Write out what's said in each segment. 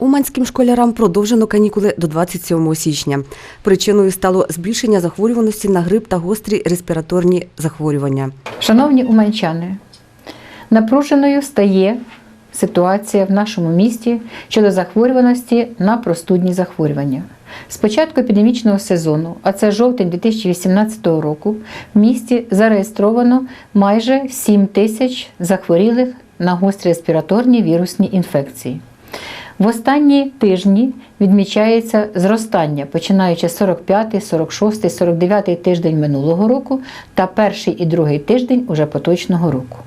Уманським школярам продовжено канікули до 27 січня. Причиною стало збільшення захворюваності на грип та гострі респіраторні захворювання. Шановні уманчани, напруженою стає ситуація в нашому місті щодо захворюваності на простудні захворювання. З початку епідемічного сезону, а це жовтень 2018 року, в місті зареєстровано майже 7 тисяч захворілих на гострі респіраторні вірусні інфекції. В останні тижні відмічається зростання, починаючи з 45, 46, 49 тиждень минулого року та перший і другий тиждень уже поточного року.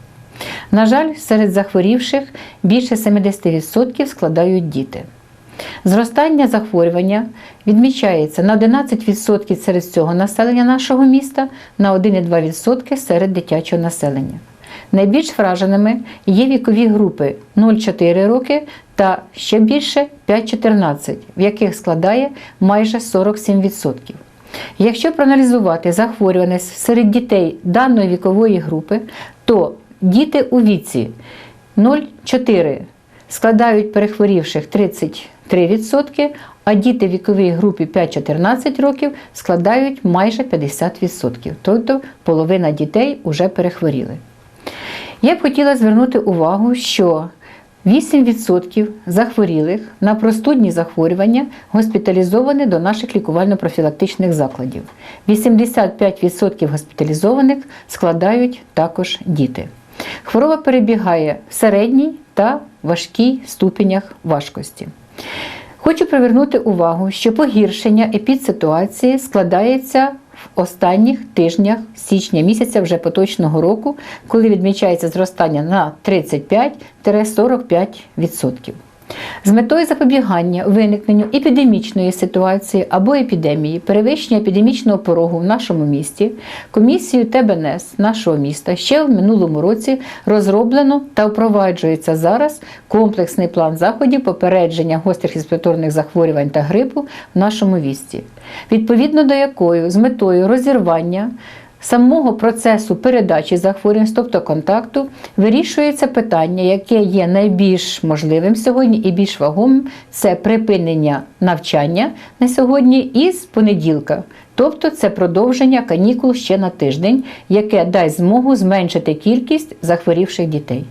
На жаль, серед захворівших більше 70% складають діти. Зростання захворювання відмічається на 11% серед цього населення нашого міста, на 1,2% серед дитячого населення. Найбільш враженими є вікові групи 0,4 роки та ще більше 5-14, в яких складає майже 47%. Якщо проаналізувати захворюваність серед дітей даної вікової групи, то діти у віці 0,4 складають перехворівших 33%, а діти віковій групі 5-14 років складають майже 50%, тобто половина дітей вже перехворіли. Я б хотіла звернути увагу, що 8% захворілих на простудні захворювання госпіталізовані до наших лікувально-профілактичних закладів. 85% госпіталізованих складають також діти. Хвороба перебігає в середній та важкій ступенях важкості. Хочу привернути увагу, що погіршення епідситуації складається останніх тижнях січня місяця вже поточного року, коли відмічається зростання на 35-45%. З метою запобігання виникненню епідемічної ситуації або епідемії, перевищення епідемічного порогу в нашому місті, комісією ТБНС нашого міста ще в минулому році розроблено та впроваджується зараз комплексний план заходів попередження гострих респіраторних захворювань та грипу в нашому місті, відповідно до якої з метою розірвання самого процесу передачі захворювань, тобто контакту, вирішується питання, яке є найбільш можливим сьогодні і більш вагомим це припинення навчання на сьогодні із понеділка. Тобто це продовження канікул ще на тиждень, яке дасть змогу зменшити кількість захворівших дітей.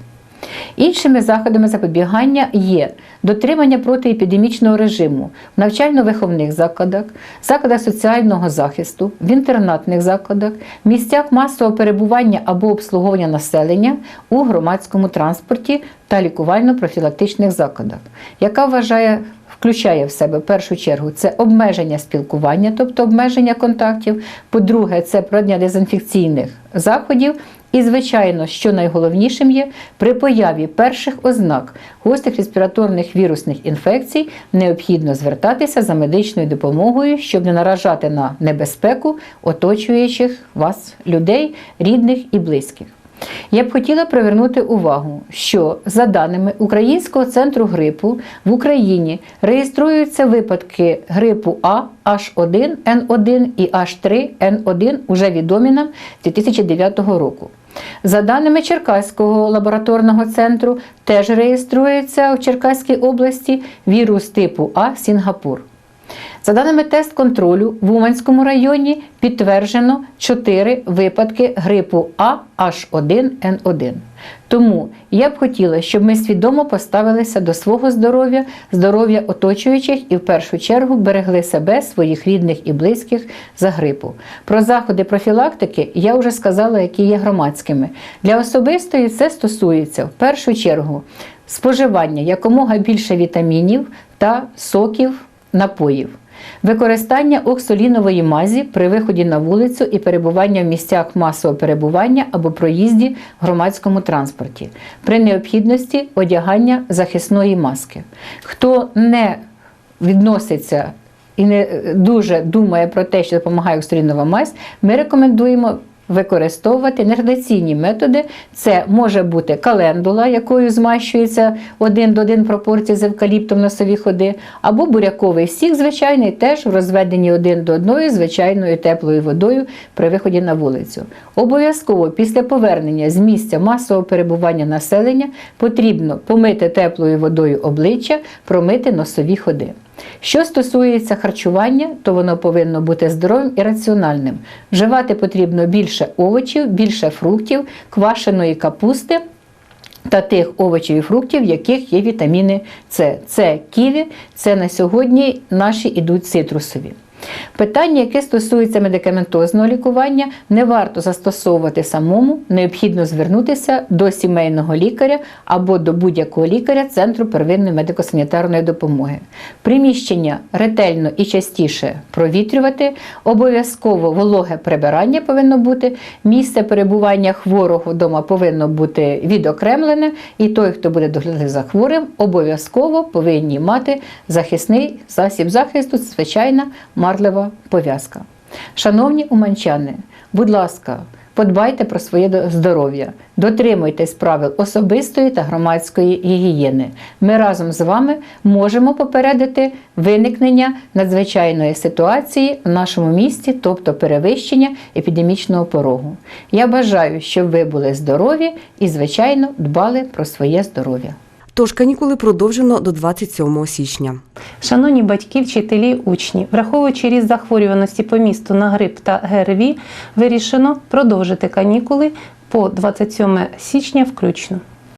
Іншими заходами запобігання є дотримання протиепідемічного режиму в навчально-виховних закладах, закладах соціального захисту, в інтернатних закладах, місцях масового перебування або обслуговування населення у громадському транспорті та лікувально-профілактичних закладах, яка вважає включає в себе в першу чергу це обмеження спілкування, тобто обмеження контактів. По-друге, це проведення дезінфекційних заходів. І, звичайно, що найголовнішим є, при появі перших ознак гострих респіраторних вірусних інфекцій необхідно звертатися за медичною допомогою, щоб не наражати на небезпеку оточуючих вас людей, рідних і близьких. Я б хотіла привернути увагу, що за даними Українського центру грипу в Україні реєструються випадки грипу А H1N1 і H3N1 уже відомі нам 2009 року. За даними Черкаського лабораторного центру, теж реєструється в Черкаській області вірус типу А Сінгапур. За даними тест-контролю, в Уманському районі підтверджено 4 випадки грипу А H1N1. Тому я б хотіла, щоб ми свідомо поставилися до свого здоров'я, здоров'я оточуючих і в першу чергу берегли себе, своїх рідних і близьких за грипу. Про заходи профілактики я вже сказала, які є громадськими. Для особистої це стосується в першу чергу споживання якомога більше вітамінів та соків напоїв. Використання оксолінової мазі при виході на вулицю і перебування в місцях масового перебування або проїзді в громадському транспорті, при необхідності одягання захисної маски. Хто не відноситься і не дуже думає про те, що допомагає оксолінова мазь, ми рекомендуємо використовувати нетрадиційні методи. Це може бути календула, якою змащується один до один пропорції з евкаліптом носові ходи, або буряковий сік, звичайний, теж розведені один до одної звичайною теплою водою при виході на вулицю. Обов'язково після повернення з місця масового перебування населення потрібно помити теплою водою обличчя, промити носові ходи. Що стосується харчування, то воно повинно бути здоровим і раціональним. Вживати потрібно більше овочів, більше фруктів, квашеної капусти та тих овочів і фруктів, в яких є вітаміни С. Це ківі, це на сьогодні наші ідуть цитрусові. Питання, яке стосується медикаментозного лікування, не варто застосовувати самому, необхідно звернутися до сімейного лікаря або до будь-якого лікаря Центру первинної медико-санітарної допомоги. Приміщення ретельно і частіше провітрювати, обов'язково вологе прибирання повинно бути, місце перебування хворого вдома повинно бути відокремлене, і той, хто буде доглядати за хворим, обов'язково повинні мати захисний засіб захисту, це звичайна марлева пов'язка. Шановні уманчани, будь ласка, подбайте про своє здоров'я, дотримуйтесь правил особистої та громадської гігієни. Ми разом з вами можемо попередити виникнення надзвичайної ситуації в нашому місті, тобто перевищення епідемічного порогу. Я бажаю, щоб ви були здорові і, звичайно, дбали про своє здоров'я. Тож канікули продовжено до 27 січня. Шановні батьки, вчителі, учні, враховуючи ріст захворюваності по місту на грип та ГРВІ, вирішено продовжити канікули по 27 січня включно.